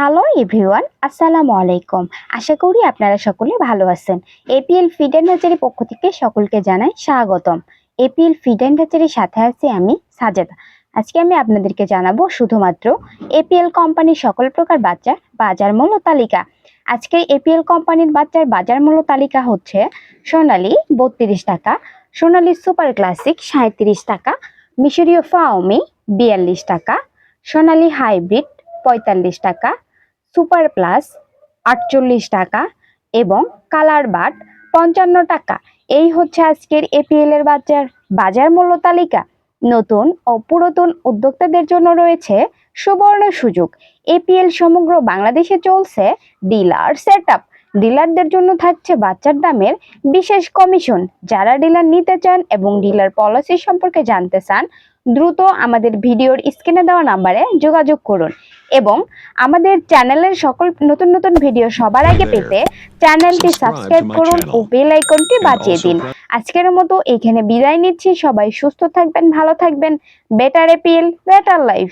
Hello everyone আসসালামু আলাইকুম আশা করি আপনারা সকলে ভালো আছেন। এপিএল ফিড অ্যান্ড হ্যাচারির পক্ষ থেকে সকলকে জানাই স্বাগতম। এপিএল ফিড অ্যান্ড হ্যাচারির সাথে আছি আমি সাজেদা। আজকে আমি আপনাদেরকে জানাব শুধুমাত্র এপিএল কোম্পানির সকল প্রকার বাচ্চার বাজার মূল্য তালিকা। আজকের এপিএল কোম্পানির বাচ্চার বাজার মূল্য তালিকা হচ্ছে সোনালি বত্রিশ টাকা, সোনালি সুপার ক্লাসিক সাঁত্রিশ টাকা, মিশরীয় ফাওমি বিয়াল্লিশ টাকা, সোনালি হাইব্রিড পঁয়তাল্লিশ টাকা সুপার প্লাস আটচল্লিশ টাকা এবং কালার বাট পঞ্চান্ন টাকা। এই হচ্ছে আজকের এপিএল এর বাজার। বাজার মূল্য তালিকা। নতুন ও পুরাতন উদ্যোক্তাদের জন্য রয়েছে সুবর্ণ সুযোগ। এপিএল সমগ্র বাংলাদেশে চলছে ডিলার সেট আপ ডিলারদের জন্য থাকছে বাচ্চার দামের বিশেষ কমিশন। যারা ডিলার নিতে চান এবং ডিলার পলিসি সম্পর্কে জানতে চান, দ্রুত আমাদের ভিডিওর স্ক্রিনে দেওয়া নাম্বারে যোগাযোগ করুন। এবং আমাদের চ্যানেলের সকল নতুন নতুন ভিডিও সবার আগে পেতে চ্যানেলটি সাবস্ক্রাইব করুন ও বেল আইকনটি বাঁচিয়ে বাজিয়ে দিন। আজকের মতো এখানে বিদায় নিচ্ছি। সবাই সুস্থ থাকবেন ভালো থাকবেন। Better APL better life